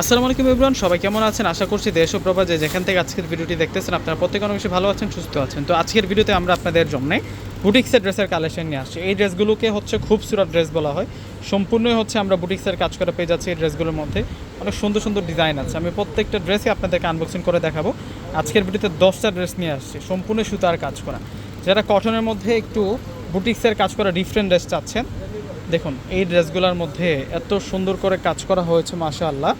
আসসালামু আলাইকুম ইমরান সবাই কেমন আছেন? আশা করছি দেশ ও প্রবাদে যেখান থেকে আজকের ভিডিওটি দেখতেছেন, আপনারা প্রত্যেক অনেক বেশি ভালো আছেন, সুস্থ আছেন। তো আজকের ভিডিওতে আমরা আপনাদের জন্য বুটিক্সের ড্রেসের কালেকশন নিয়ে আসছি। এই ড্রেসগুলোকে হচ্ছে খুব খুবসুরত ড্রেস বলা হয়। সম্পূর্ণই হচ্ছে আমরা বুটিক্সের কাজ করা পেয়ে যাচ্ছি এই ড্রেসগুলোর মধ্যে। অনেক সুন্দর সুন্দর ডিজাইন আছে। আমি প্রত্যেকটা ড্রেসই আপনাদেরকে আনবক্সিং করে দেখাবো। আজকের ভিডিওতে দশটা ড্রেস নিয়ে আসছি, সম্পূর্ণ সুতার কাজ করা। যারা কটনের মধ্যে একটু বুটিক্সের কাজ করা ডিফারেন্ট ড্রেস চাচ্ছেন, দেখুন, এই ড্রেসগুলোর মধ্যে এত সুন্দর করে কাজ করা হয়েছে, মাশাআল্লাহ।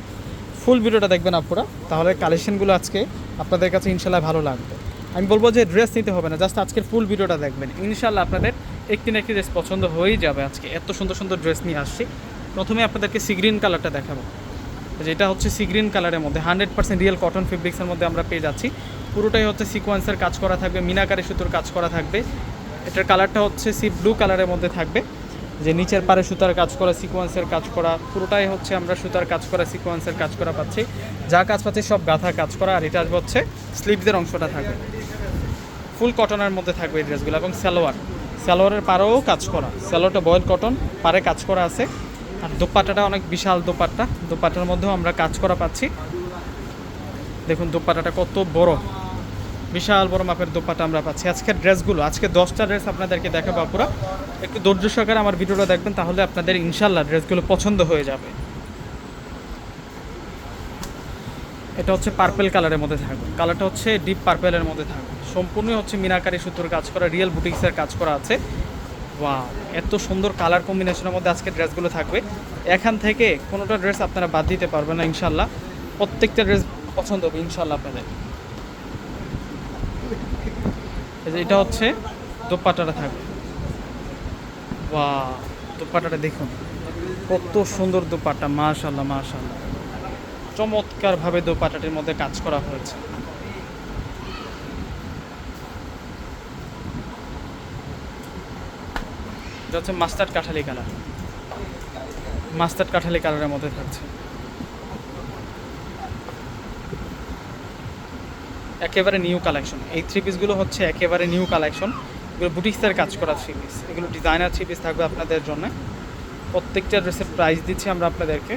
ফুল ভিডিওটা দেখবেন আপনারা তাহলে কালেকশনগুলো আজকে আপনাদের কাছে ইনশাল্লাহ ভালো লাগবে। আমি বলব যে ড্রেস নিতে হবে না জাস্ট আজকের ফুল ভিডিওটা দেখবেন। ইনশাল্লাহ আপনাদের একটি না একটি ড্রেস পছন্দ হয়েই যাবে আজকে। এত সুন্দর সুন্দর ড্রেস নিয়ে আসছি। প্রথমে আপনাদেরকে সি গ্রিন কালারটা দেখাবো। যেটা হচ্ছে সি গ্রিন কালারের মধ্যে হান্ড্রেড পার্সেন্ট রিয়েল কটন ফেব্রিক্সের মধ্যে আমরা পেয়ে যাচ্ছি। পুরোটাই হচ্ছে সিকোয়েন্সের কাজ করা থাকবে, মিনাকারি সুতোর কাজ করা থাকবে। এটার কালারটা হচ্ছে সি ব্লু কালারের মধ্যে থাকবে। যে নিচের পারে সুতার কাজ করা সিকোয়েন্সের কাজ করা, পুরোটাই হচ্ছে আমরা সুতার কাজ করা সিকোয়েন্সের কাজ করা পাচ্ছি। যা কাজ পাচ্ছি সব গাঁথা কাজ করা, আর এটা হচ্ছে স্লিভসের অংশটা থাকবে। ফুল কটনের মধ্যে থাকবে এই ড্রেসগুলো এবং সালোয়ার। সালোয়ারের পাড়েও কাজ করা। সালোয়ারটা বয়েল কটন পারে কাজ করা আছে। আর দোপাট্টাটা অনেক বিশাল দোপাট্টা। দোপাট্টার মধ্যেও আমরা কাজ করা পাচ্ছি। দেখুন দোপাট্টাটা কত বড়। বিশাল বড় মাপের দোপাটা আমরা পাচ্ছি। আজকের ড্রেসগুলো, আজকে দশটা ড্রেস আপনাদেরকে দেখাবো পুরো একটু ধৈর্য সহকারে আমার ভিডিওটা দেখবেন, তাহলে আপনাদের ইনশাল্লাহ ড্রেসগুলো পছন্দ হয়ে যাবে। এটা হচ্ছে পার্পেল কালারের মধ্যে থাকবে। কালারটা হচ্ছে ডিপ পার্পেলের মধ্যে থাকবে। সম্পূর্ণ হচ্ছে মিনাকারি সুতোর কাজ করা রিয়েল বুটিক্সের কাজ করা আছে। ওয়া এত সুন্দর কালার কম্বিনেশনের মধ্যে আজকে ড্রেসগুলো থাকবে। এখান থেকে কোনোটা ড্রেস আপনারা বাদ দিতে পারবেন না ইনশাল্লাহ প্রত্যেকটা ড্রেস পছন্দ হবে ইনশাল্লাহ আপনাদের এই যে এটা হচ্ছে দোপাটাটা থাকবে বা দোপাট্টাটা দেখুন। কত সুন্দর দোপাট্টা মাশাল্লাহ মাশাল্লাহ চমৎকারভাবে দোপাটাটির মধ্যে কাজ করা হয়েছে। এটা হচ্ছে মাস্টার্ড কাঠালি কালার। মাস্টার্ড কাঠালি কালারের মধ্যে থাকছে। একেবারে নিউ কালেকশন এই থ্রি পিসগুলো হচ্ছে একেবারে নিউ কালেকশন এগুলো বুটিক্সের কাজ করা থ্রি পিস এগুলো ডিজাইনার থ্রি পিস থাকবে আপনাদের জন্য। প্রত্যেকটা ড্রেসের প্রাইস দিচ্ছি আমরা আপনাদেরকে।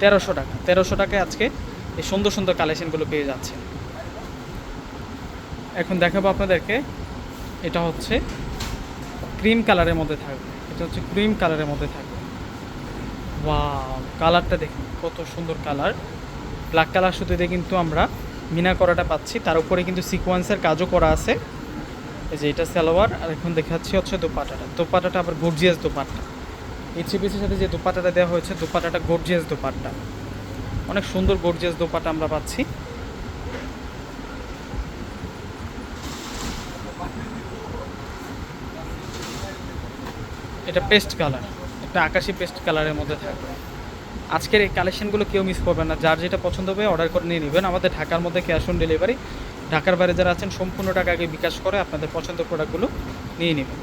তেরোশো টাকা। তেরোশো টাকায় আজকে এই সুন্দর সুন্দর কালেকশনগুলো পেয়ে যাচ্ছে এখন দেখাবো আপনাদেরকে। এটা হচ্ছে ক্রিম কালারের মধ্যে থাকবে। এটা হচ্ছে ক্রিম কালারের মধ্যে থাকবে। ওয়াও কালারটা দেখুন, কত সুন্দর কালার ব্ল্যাক কালার সুতোতে কিন্তু আমরা মিনা করাটা পাচ্ছি। তার উপরে কিন্তু সিকোয়েন্সের কাজও করা আছে। এই যে এটা সালোয়ার, আর এখন দেখাচ্ছি হচ্ছে দোপাটাটা। দোপাটাটা আবার গর্জিয়াস দোপাট্টা। এই থ্রি সাথে যে দোপাটাটা দেওয়া হয়েছে, দোপাটাটা গর্জিয়াস দোপাট্টা। অনেক সুন্দর গর্জিয়াস দোপাটা আমরা পাচ্ছি। এটা পেস্ট কালার একটা আকাশি পেস্ট কালারের মধ্যে থাকবে। আজকের এই কালেকশনগুলো কেউ মিস করবেন না। যার যেটা পছন্দ হবে অর্ডার করে নিয়ে নেবেন। আমাদের ঢাকার মধ্যে ক্যাশ অন ডেলিভারি ঢাকার বাইরে যারা আছেন, সম্পূর্ণ টাকা আগে বিকাশ করে আপনাদের পছন্দের প্রোডাক্টগুলো নিয়ে নেবেন।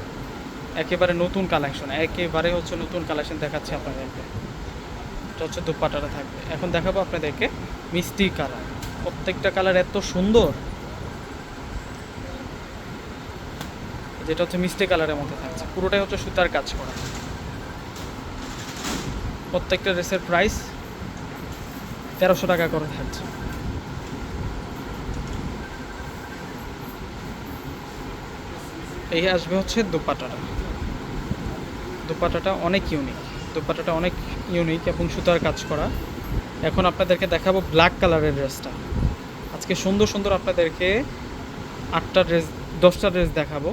একেবারে নতুন কালেকশন একেবারে হচ্ছে নতুন কালেকশন দেখাচ্ছে আপনাদেরকে। এটা হচ্ছে দুপাটাটা থাকবে। এখন দেখাবো আপনাদেরকে মিষ্টি কালার প্রত্যেকটা কালার এত সুন্দর। যেটা হচ্ছে মিষ্টি কালারের মধ্যে থাকছে। পুরোটাই হচ্ছে সুতার কাজ করা। প্রত্যেকটা ড্রেসের প্রাইস তেরোশো টাকা করে থাকছে এই আসবে হচ্ছে দোপাটাটা। দোপাটাটা অনেক ইউনিক দোপাটাটা অনেক ইউনিক এবং সুতার কাজ করা। এখন আপনাদেরকে দেখাবো ব্ল্যাক কালারের ড্রেসটা আজকে সুন্দর সুন্দর আপনাদেরকে আটটা ড্রেস দশটা ড্রেস দেখাবো।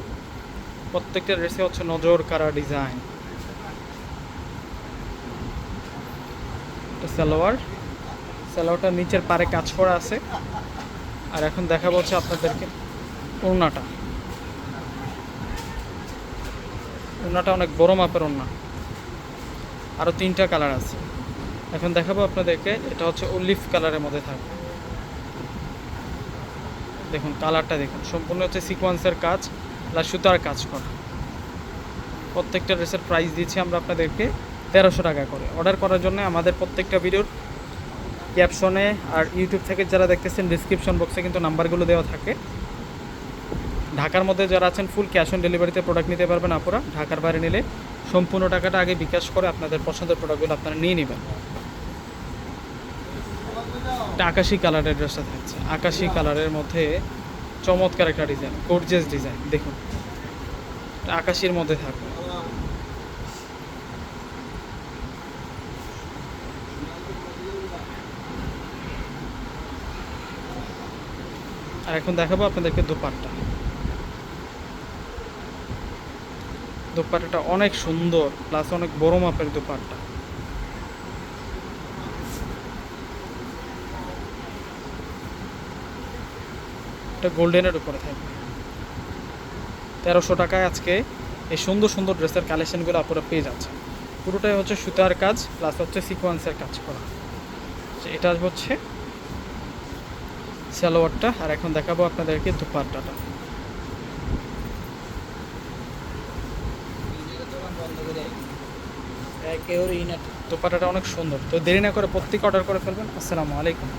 প্রত্যেকটা ড্রেসে হচ্ছে নজর কারা ডিজাইন এটা সালোয়ার। সালোয়ারটা নিচের পারে কাজ করা আছে। আর এখন দেখাবো হচ্ছে আপনাদেরকে ওড়নাটা। ওড়নাটা অনেক বড় মাপের ওড়না। আরও তিনটা কালার আছে। এখন দেখাবো আপনাদেরকে, এটা হচ্ছে অলিভ কালারের মধ্যে থাকবে। দেখুন, কালারটা দেখুন। সম্পূর্ণ হচ্ছে সিকোয়েন্সের কাজ, প্লাস সুতার কাজ করা। প্রত্যেকটা ড্রেসের প্রাইস দিচ্ছি আমরা আপনাদেরকে। তেরোশো টাকা করে। অর্ডার করার জন্য আমাদের প্রত্যেকটা ভিডিওর ক্যাপশনে আর ইউটিউব থেকে যারা দেখতেছেন ডিসক্রিপশন বক্সে কিন্তু নাম্বারগুলো দেওয়া থাকে। ঢাকার মধ্যে যারা আছেন ফুল ক্যাশ অন ডেলিভারিতে প্রোডাক্ট নিতে পারবেন আপনারা ঢাকার বাইরে নিলে সম্পূর্ণ টাকাটা আগে বিকাশ করে আপনাদের পছন্দের প্রোডাক্টগুলো আপনারা নিয়ে নেবেন। এটা আকাশি কালারের ড্রেসটা থাকছে। আকাশি কালারের মধ্যে চমৎকার একটা ডিজাইন গর্জিয়াস ডিজাইন দেখুন। আকাশির মধ্যে থাকবে। আর এখন দেখাবো আপনাদেরকে দোপাট্টা। দোপাট্টাটা অনেক সুন্দর প্লাস অনেক বড় মাপের দোপাট্টা। এটা গোল্ডেনের উপরে থাকবে। তেরোশো টাকায় আজকে এই সুন্দর সুন্দর ড্রেসের কালেকশনগুলো আপনারা পেয়ে যাচ্ছেন। পুরোটাই হচ্ছে সুতার কাজ প্লাস হচ্ছে সিকোয়েন্সের কাজ করা। এটা হচ্ছে সালোয়ারটা আর এখন দেখাবো আপনাদেরকে দুপাট্টাটা। দুপাট্টাটা অনেক সুন্দর। তো দেরি না করে প্রত্যেক অর্ডার করে ফেলবেন। আসসালামু আলাইকুম।